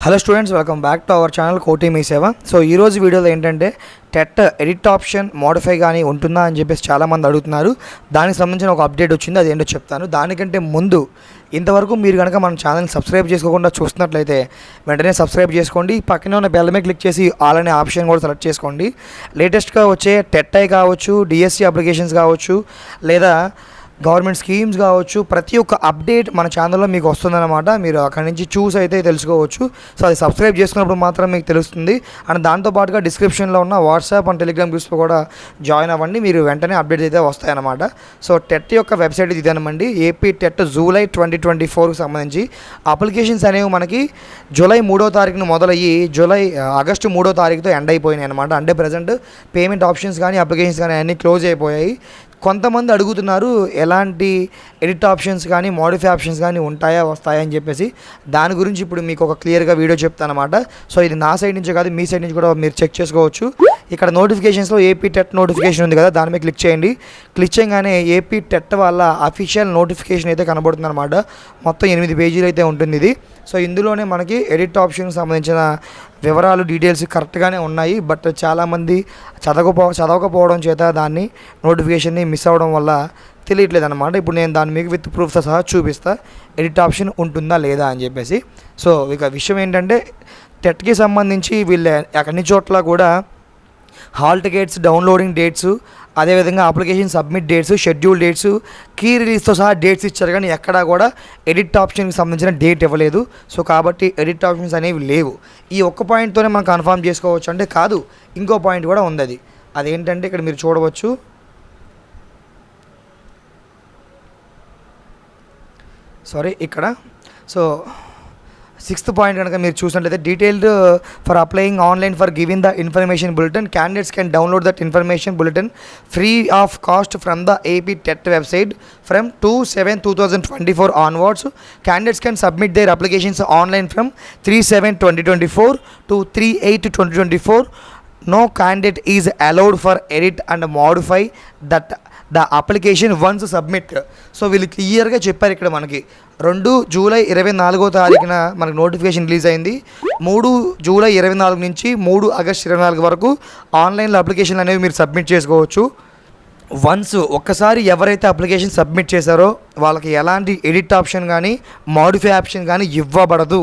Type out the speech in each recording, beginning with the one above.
Hello students welcome back to our channel కోటి మీ సేవ సో ఈ రోజు వీడియోలో ఏంటంటే టెట్ ఎడిట్ ఆప్షన్ మోడిఫై కానీ ఉంటుందా అని చెప్పేసి చాలామంది అడుగుతున్నారు. దానికి సంబంధించిన ఒక అప్డేట్ వచ్చింది అది ఏంటో చెప్తాను. దానికంటే ముందు ఇంతవరకు మీరు కనుక మన ఛానల్ని సబ్స్క్రైబ్ చేసుకోకుండా చూస్తున్నట్లయితే వెంటనే సబ్స్క్రైబ్ చేసుకోండి. పక్కనే ఉన్న బెల్ మీద క్లిక్ చేసి ఆల్ అనే ఆప్షన్ కూడా సెలెక్ట్ చేసుకోండి. లేటెస్ట్గా వచ్చే టెట్ ఐ కావచ్చు డిఎస్సి అప్లికేషన్స్ కావచ్చు లేదా గవర్నమెంట్ స్కీమ్స్ కావచ్చు ప్రతి ఒక్క అప్డేట్ మన ఛానల్లో మీకు వస్తుందన్నమాట. మీరు అక్కడి నుంచి చూస్ అయితే తెలుసుకోవచ్చు. సో అది సబ్స్క్రైబ్ చేసుకున్నప్పుడు మాత్రం మీకు తెలుస్తుంది. అండ్ దాంతోపాటుగా డిస్క్రిప్షన్లో ఉన్న వాట్సాప్ అండ్ టెలిగ్రామ్ గ్రూప్స్లో కూడా జాయిన్ అవ్వండి. మీరు వెంటనే అప్డేట్స్ అయితే వస్తాయన్నమాట. సో టెట్ యొక్క వెబ్సైట్ ఇది ఇదేనమండి AP TET July twenty twenty ఫోర్కి సంబంధించి అప్లికేషన్స్ అనేవి మనకి జూలై మూడో తారీఖున మొదలయ్యి జూలై ఆగస్టు మూడో తారీఖుతో ఎండ్ అయిపోయినాయి అనమాట అంటే ప్రజెంట్ పేమెంట్ ఆప్షన్స్ కానీ అప్లికేషన్స్ కానీ అన్నీ క్లోజ్ అయిపోయాయి. కొంతమంది అడుగుతున్నారు ఎలాంటి ఎడిట్ ఆప్షన్స్ కానీ మోడిఫై ఆప్షన్స్ కానీ ఉంటాయా వస్తాయా అని చెప్పేసి. దాని గురించి ఇప్పుడు మీకు ఒక క్లియర్గా వీడియో చెప్తాను అనమాట సో ఇది నా సైడ్ నుంచి కాదు మీ సైడ్ నుంచి కూడా మీరు చెక్ చేసుకోవచ్చు. ఇక్కడ నోటిఫికేషన్స్లో ఏపీ టెట్ నోటిఫికేషన్ ఉంది కదా దాని మీద క్లిక్ చేయండి. క్లిక్ చేయగానే ఏపీ టెట్ వాళ్ళ అఫీషియల్ నోటిఫికేషన్ అయితే కనబడుతుంది అనమాట మొత్తం ఎనిమిది పేజీలు అయితే ఉంటుంది ఇది. సో ఇందులోనే మనకి ఎడిట్ ఆప్షన్కి సంబంధించిన వివరాలు డీటెయిల్స్ కరెక్ట్గానే ఉన్నాయి. బట్ చాలామంది చదవకపో చదవకపోవడం చేత దాన్ని నోటిఫికేషన్ని మిస్ అవ్వడం వల్ల తెలియట్లేదు అనమాట ఇప్పుడు నేను దాని మీకు విత్ ప్రూఫ్తో సహా చూపిస్తా. ఎడిట్ ఆప్షన్ ఉంటుందా లేదా అని చెప్పేసి. సో ఇక విషయం ఏంటంటే టెట్కి సంబంధించి వీళ్ళ అన్ని చోట్ల కూడా హాల్ టికెట్స్ డౌన్లోడింగ్ డేట్స్ అదేవిధంగా application submit dates schedule dates key రిలీజ్తో సహా డేట్స్ ఇచ్చారు కానీ ఎక్కడా కూడా ఎడిట్ ఆప్షన్కి సంబంధించిన డేట్ ఇవ్వలేదు. సో కాబట్టి ఎడిట్ ఆప్షన్స్ అనేవి లేవు. ఈ ఒక్క పాయింట్తోనే మనం కన్ఫర్మ్ చేసుకోవచ్చు అంటే కాదు ఇంకో పాయింట్ కూడా ఉంది అది అదేంటంటే ఇక్కడ మీరు చూడవచ్చు. సారీ ఇక్కడ. సో సిక్స్త్ పాయింట్ కనుక మీరు చూసినట్లయితే detailed for applying online for giving the information bulletin candidates can download that information bulletin free of cost from the AP TET website from two seven two thousand twenty four onwards candidates can submit their applications online from three seven twenty twenty four to three eight twenty twenty four no candidate is allowed for edit and modify that the application once submit. So వీళ్ళు క్లియర్గా చెప్పారు ఇక్కడ మనకి. రెండు July ఇరవై నాలుగో తారీఖున మనకు నోటిఫికేషన్ రిలీజ్ అయింది. మూడు జూలై ఇరవై నాలుగు నుంచి మూడు ఆగస్ట్ ఇరవై నాలుగు వరకు ఆన్లైన్లో అప్లికేషన్లు అనేవి మీరు సబ్మిట్ చేసుకోవచ్చు. వన్స్ ఒక్కసారి ఎవరైతే అప్లికేషన్ సబ్మిట్ చేశారో వాళ్ళకి ఎలాంటి ఎడిట్ ఆప్షన్ కానీ మాడిఫై ఆప్షన్ కానీ ఇవ్వబడదు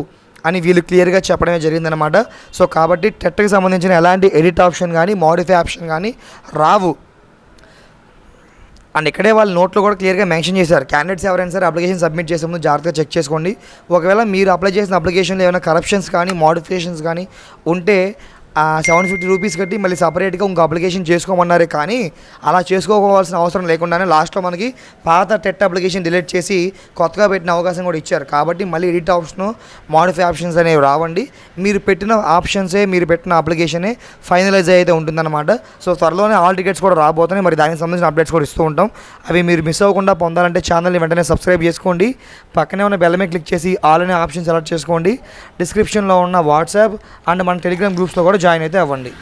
అని వీళ్ళు క్లియర్గా చెప్పడమే జరిగిందనమాట సో కాబట్టి టెట్కి సంబంధించిన ఎలాంటి ఎడిట్ ఆప్షన్ కానీ మాడిఫై ఆప్షన్ కానీ రావు. అండ్ ఇక్కడే వాళ్ళ నోట్లో కూడా క్లియర్గా మెన్షన్ చేశారు. క్యాండిడేట్స్ ఎవరైనా సరే అప్లికేషన్ సబ్మిట్ చేసే ముందు జాగ్రత్తగా చెక్ చేసుకోండి. ఒకవేళ మీరు అప్లై చేసిన అప్లికేషన్లో ఏమైనా కరప్షన్స్ కానీ మోడిఫికేషన్స్ కానీ ఉంటే సెవెన్ ఫిఫ్టీ రూపీస్ కట్టి మళ్ళీ సపరేట్గా ఇంకో అప్లికేషన్ చేసుకోమన్నారే కానీ అలా చేసుకోవాల్సిన అవసరం లేకుండానే లాస్ట్లో మనకి పాత టెట్ అప్లికేషన్ డిలీట్ చేసి కొత్తగా పెట్టిన అవకాశం కూడా ఇచ్చారు. కాబట్టి మళ్ళీ ఎడిట్ ఆప్షన్ మాడిఫై ఆప్షన్స్ అనేవి రావండి. మీరు పెట్టిన ఆప్షన్సే మీరు పెట్టిన అప్లికేషనే ఫైనలైజ్ అయితే ఉంటుందన్నమాట. సో త్వరలోనే ఆల్ టికెట్స్ కూడా రాబోతున్నాయి. మరి దానికి సంబంధించిన అప్డేట్స్ కూడా ఇస్తూ ఉంటాం. అవి మీరు మిస్ అవ్వకుండా పొందాలంటే ఛానల్ని వెంటనే సబ్స్క్రైబ్ చేసుకోండి. పక్కనే ఉన్న బెల్ మీద క్లిక్ చేసి ఆల్ అనే ఆప్షన్ సెలెక్ట్ చేసుకోండి. డిస్క్రిప్షన్లో ఉన్న వాట్సాప్ అండ్ మన టెలిగ్రామ్ గ్రూప్స్లో కూడా జాయిన్ అయితే అవ్వండి.